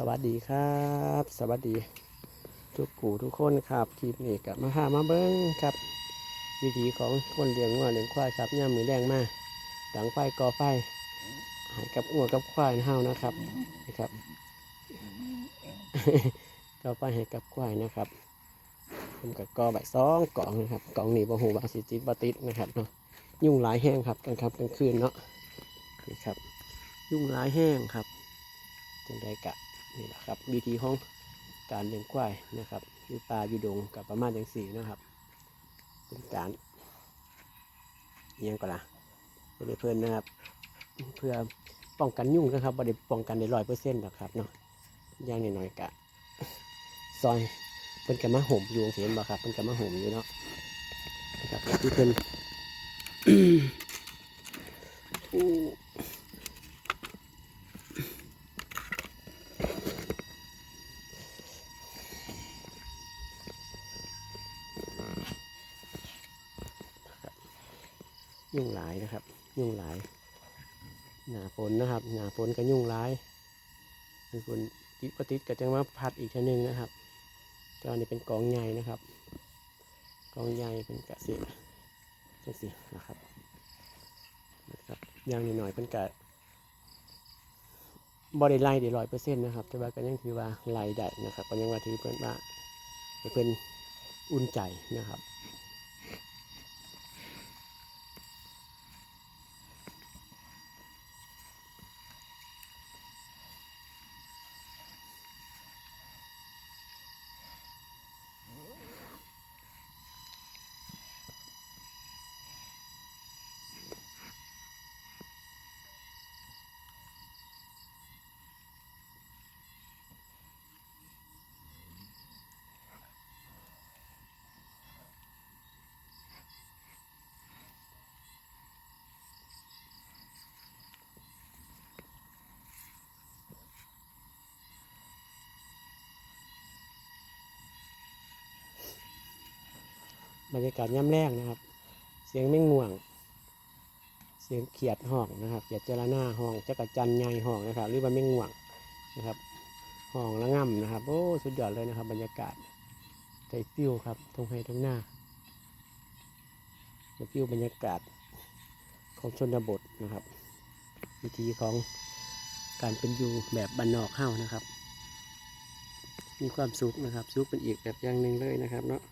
สวัสดีครับ สวัสดี ทุกกูทุกคนครับคลิปนี้กับมาหามาเบิ้งครับ วิธีของคนเลี้ยงวัวเลี้ยงควายครับย่ามือแรงมากดังไฟก่อไฟใหายกับวัวกับควายเฮานะครับนะครับก่อไฟให้กับควายนะครับผมกับกอใบซองกล่องนะครับกล่องนี้บ่หูบางสิจิตบติดนะครับเนาะยุ่งหลายแห้งครับกลางค่ำกลางคืนเนาะนี่ครับ ยุ่งหลายแห้งครับจังไดกะ นี่แหละครับ วิธีของการเลี้ยงควายนะครับอยู่ป่าอยู่ดงกับประมาณอย่างสี่นะครับ เป็นการเลี้ยงก็ละเพื่อนนะครับ เพื่อป้องกันยุ่งนะครับบริป้องกันได้ร้อยเปอร์เซ็นต์หรอกครับเนาะอย่างน้อยๆกะซอยเป็นกระมาห่มอยู่เห็นบ่ครับเป็นกระมาห่มอยู่เนาะนะครับที่เพื่อนอู้ ยุ่งหลายนะครับ ยุ่งหลายหนาฝนนะครับหนาฝนก็ยุ่งหลายเป็นฝนติดก็ติดก็จะมาพัดอีกทีนึงนะครับตอนนี้เป็นกองใหญ่นะครับ กองใหญ่เป็นกะสิจังสินะครับนะครับย่างนิดหน่อยเป็นกะบริไลได้ร้อยเปอร์เซ็นต์นะครับ แต่ว่าก็ยังถือว่าไล่ได้นะครับก็ยังว่าถือเพื่อนว่าเพื่อนอุ่นใจนะครับ บรรยากาศย่ำแรงนะครับ เสียงไม่ง่วง เสียงเขียดห้องนะครับเขียดเจรหน้าห้องจักรจันใหญ่ห้องนะครับ หรือว่าไม่ง่วงนะครับห้องละง่ำนะครับโอ้สุดยอดเลยนะครับ บรรยากาศใจฟิวครับทงไฮทงหน้าใจฟิวบรรยากาศของชนบทนะครับ วิธีของการเป็นอยู่แบบบ้านนอกเข้านะครับ มีความสุขนะครับ สุขเป็นอีกแบบอย่างหนึ่งเลยนะครับเนาะ